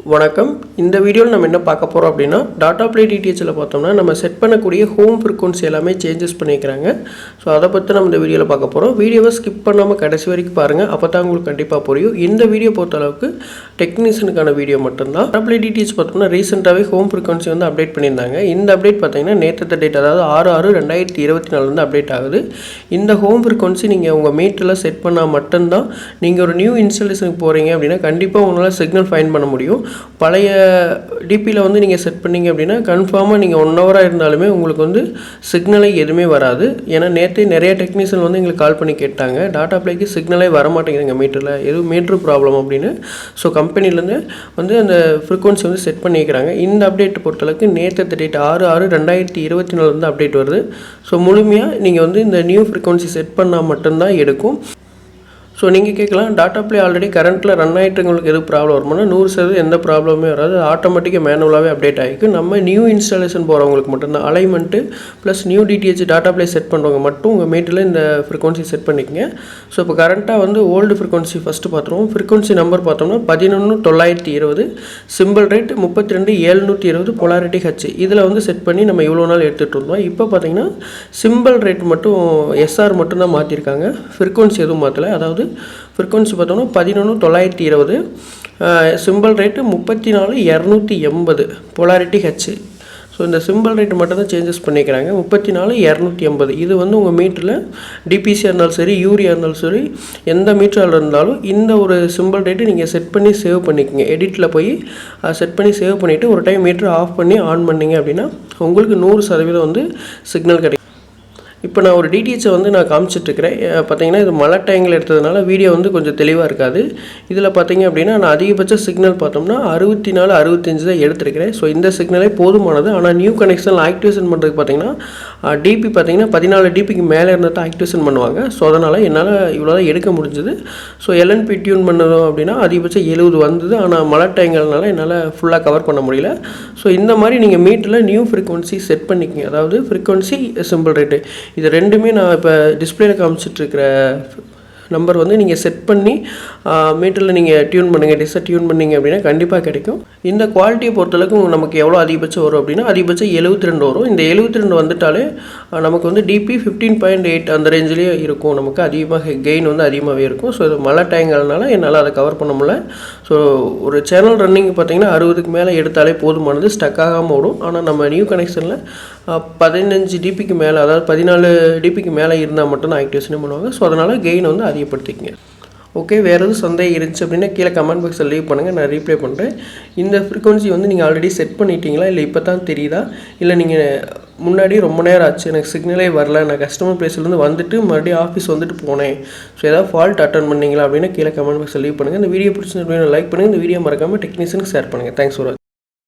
வணக்கம். இந்த வீடியோவில் நம்ம என்ன பார்க்க போகிறோம் அப்படின்னா டாட்டா ப்ளே டிடிஹெச்சில் பார்த்தோம்னா நம்ம செட் பண்ணக்கூடிய ஹோம் ஃப்ரிக்வன்சி எல்லாமே சேஞ்சஸ் பண்ணிக்கிறாங்க ஸோ அதை பற்றி நம்ம இந்த வீடியோவில் பார்க்க போகிறோம் வீடியோவை ஸ்கிப் பண்ணாமல் கடைசி வரைக்கும் பாருங்கள் அப்போ தான் உங்களுக்கு கண்டிப்பாக புரியும். இந்த வீடியோ பொறுத்த அளவுக்கு டெக்னீஷியனுக்கான வீடியோ மட்டும்தான். டாட்டா பிளே டிடிஹெச் பார்த்தோம்னா ரீசெண்டாகவே ஹோம் ஃப்ரிக்வன்சி வந்து அப்டேட் பண்ணியிருந்தாங்க. இந்த அப்டேட் பார்த்தீங்கன்னா நேற்று டேட் அதாவது ஆறு ஆறு ரெண்டாயிரத்தி இருபத்தி நாலுலேருந்து அப்டேட் ஆகுது. இந்த ஹோம் ஃப்ரிக்வன்சி நீங்கள் உங்கள் மீட்டரில் செட் பண்ணால் மட்டும்தான் நீங்கள் ஒரு நியூ இன்ஸ்டாலேஷனுக்கு போகிறீங்க அப்படின்னா கண்டிப்பாக உங்களால் சிக்னல் ஃபைன் பண்ண முடியும். பழைய டிபியில் வந்து நீங்கள் செட் பண்ணீங்க அப்படின்னா கன்ஃபார்மாக நீங்கள் ஒன் ஹவராக இருந்தாலுமே உங்களுக்கு வந்து சிக்னலே எதுவுமே வராது. ஏன்னா நேற்று நிறைய டெக்னீஷியன் வந்து எங்களுக்கு கால் பண்ணி கேட்டாங்க. டாட்டா ப்ளேக்கு சிக்னலே வர மாட்டேங்குதுங்க மீட்டரில் எதுவும் மீட்ரு ப்ராப்ளம் அப்படின்னு. ஸோ கம்பெனிலேருந்து வந்து அந்த ஃப்ரீக்வன்சி வந்து செட் பண்ணிக்கிறாங்க. இந்த அப்டேட் பொறுத்தளவுக்கு நேற்று டேட் ஆறு ஆறு ரெண்டாயிரத்தி இருபத்தி நாலுலேருந்து அப்டேட் வருது. ஸோ முழுமையாக நீங்கள் வந்து இந்த நியூ ஃப்ரீக்வன்சி செட் பண்ணால் மட்டும்தான் எடுக்கும். ஸோ நீங்கள் கேட்கலாம் டாட்டா ப்ளே ஆல்ரெடி கரண்ட்டில் ரன் ஆகிட்டு உங்களுக்கு எது ப்ராப்ளம் வருமானா நூறு சதவீதம் எந்த ப்ராப்ளமே வராது. ஆட்டோமேட்டிக்காக மேனுவலாகவே அப்டேட் ஆகிக்கும் நம்ம நியூ இன்ஸ்டாலேஷன் போகிறவங்களுக்கு மட்டும்தான். Alignment plus new DTH Tata Play set பண்ணுறவங்க மட்டும் உங்கள் மீட்டில் இந்த ஃப்ரீக்வன்சி செட் பண்ணிக்கங்க. ஸோ இப்போ கரண்ட்டாக வந்து ஓல்டு ஃப்ரீக்வன்சி ஃபஸ்ட்டு பார்த்துருவோம். ஃப்ரீக்வன்சி நம்பர் பார்த்தோம்னா பதினொன்று தொள்ளாயிரத்தி இருபது சிம்பிள் ரேட் முப்பத்தி ரெண்டு ஏழ்நூற்றி இருபது பொலாரிட்டி ஹச் இதில் வந்து செட் பண்ணி நம்ம இவ்வளோ நாள் எடுத்துகிட்டு இருந்தோம். இப்போ பார்த்தீங்கன்னா சிம்பிள் ரேட் மட்டும் எஸ்ஆர் மட்டும் தான் மாற்றிருக்காங்க ஃப்ரீக்வன்சி எதுவும் மாற்றலை அதாவது ஃப்ரீக்வன்சி பார்த்தோம்னா பதினொன்று தொள்ளாயிரத்தி இருபது. சிம்பிள் ரேட்டு முப்பத்தி நாலு இரநூத்தி எண்பது. பொலாரிட்டி ஹெச் ஸோ இந்த சிம்பிள் ரேட்டு மட்டும் தான் சேஞ்சஸ் பண்ணிக்கிறாங்க. முப்பத்தி நாலு இரநூத்தி எண்பது. இது வந்து உங்கள் மீட்டரில் டிபிசியாக இருந்தாலும் சரி யூரியா இருந்தாலும் சரி எந்த மீட்டரில் இருந்தாலும் இந்த ஒரு சிம்பிள் ரேட்டு நீங்கள் செட் பண்ணி சேவ் பண்ணிக்கோங்க. எடிட்டில் போய் செட் பண்ணி சேவ் பண்ணிவிட்டு ஒரு டைம் மீட்டர் ஆஃப் பண்ணி ஆன் பண்ணீங்க அப்படின்னா உங்களுக்கு நூறு சதவீதம் வந்து சிக்னல் கிடைக்கும். இப்போ நான் ஒரு டிடிஹெச்சை வந்து நான் காமிச்சிட்ருக்கிறேன். பார்த்தீங்கன்னா இது மழை டைமில் எடுத்ததுனால வீடியோ வந்து கொஞ்சம் தெளிவாக இருக்காது. இதில் பார்த்தீங்க அப்படின்னா நான் அதிகபட்ச சிக்னல் பார்த்தோம்னா அறுபத்தி நாலு அறுபத்தஞ்சு தான் எடுத்திருக்கிறேன். ஸோ இந்த சிக்னலே போதுமானது. ஆனால் நியூ கனெக்ஷன் ஆக்டிவேஷன் பண்ணுறதுக்கு பார்த்தீங்கன்னா டிபி பார்த்தீங்கன்னா பதினாலு டிபிக்கு மேலே இருந்தால் தான் ஆக்டிவேஷன் பண்ணுவாங்க. ஸோ அதனால் என்னால் இவ்வளோ தான் எடுக்க முடிஞ்சது. ஸோ எல்என்பி டியூன் பண்ணதும் அப்படின்னா அதிகபட்சம் எழுபது வந்தது. ஆனால் மழை டைங்கிறதுனால என்னால் ஃபுல்லாக கவர் பண்ண முடியல. ஸோ இந்த மாதிரி நீங்கள் மீட்டரில் நியூ ஃப்ரீக்வன்சி செட் பண்ணிக்கங்க. அதாவது ஃப்ரீக்வன்சி சிம்பிள் ரேட்டு இது ரெண்டுமே நான் இப்போ டிஸ்பிளேல காமிச்சிட்ருக்கிற நம்பர் வந்து நீங்கள் செட் பண்ணி மீட்டரில் நீங்கள் டியூன் பண்ணுங்கள் டிஸ்ஸை டியூன் பண்ணிங்க அப்படின்னா கண்டிப்பாக கிடைக்கும். இந்த குவாலிட்டியை பொறுத்தளவுக்கு நமக்கு எவ்வளோ அதிகபட்சம் வரும் அப்படின்னா அதிகபட்சம் எழுபத்தி ரெண்டு வரும். இந்த எழுபத்தி ரெண்டு வந்துட்டாலே நமக்கு வந்து டிபி ஃபிஃப்டீன் பாயிண்ட் எயிட் அந்த ரேஞ்சிலேயே இருக்கும். நமக்கு அதிகமாக கெயின் வந்து அதிகமாகவே இருக்கும். ஸோ இது மழை டைங்கிறதுனால என்னால் அதை கவர் பண்ண முடியல. ஸோ ஒரு சேனல் ரன்னிங் பார்த்தீங்கன்னா அறுபதுக்கு மேலே எடுத்தாலே போதுமானது ஸ்டக் ஆகாமல் ஓடும். ஆனால் நம்ம நியூ கனெக்ஷனில் பதினஞ்சு டிபிக்கு மேலே அதாவது பதினாலு டிபிக்கு மேலே இருந்தால் மட்டும் தான் ஆக்டிவேஷனே பண்ணுவாங்க. ஸோ அதனால் கெயின் வந்து அதிகம் அதிகப்படுத்திக்கங்க ஓகே வேறு எதுவும் சந்தேகம் இருந்துச்சு அப்படின்னா கீழே கமெண்ட் பாக்ஸில் லீவ் பண்ணுங்கள் நான் ரீப்ளை பண்ணுறேன் இந்த ஃப்ரீக்வன்சி வந்து நீங்கள் ஆல்ரெடி செட் பண்ணிட்டீங்களா? இல்லை இப்போ தான் தெரியுதா? இல்லை நீங்கள் முன்னாடி ரொம்ப நேரம் ஆச்சு எனக்கு சிக்னலே வரல நான் கஸ்டமர் பிளேஸ்லேருந்து வந்துட்டு மறுபடியும் ஆஃபீஸ் வந்துட்டு போனேன். ஸோ ஏதாவது ஃபால்ட் அட்டன் பண்ணீங்களா அப்படின்னா கீழே கமெண்ட் பாக்ஸில் லீவ் பண்ணுங்கள் இந்த வீடியோ பிடிச்சிருந்தா லைக் பண்ணுங்கள் இந்த வீடியோ மறக்காமல் டெக்னீஷியனுக்கு ஷேர் பண்ணுங்கள் தேங்க்ஸ் ஃபார்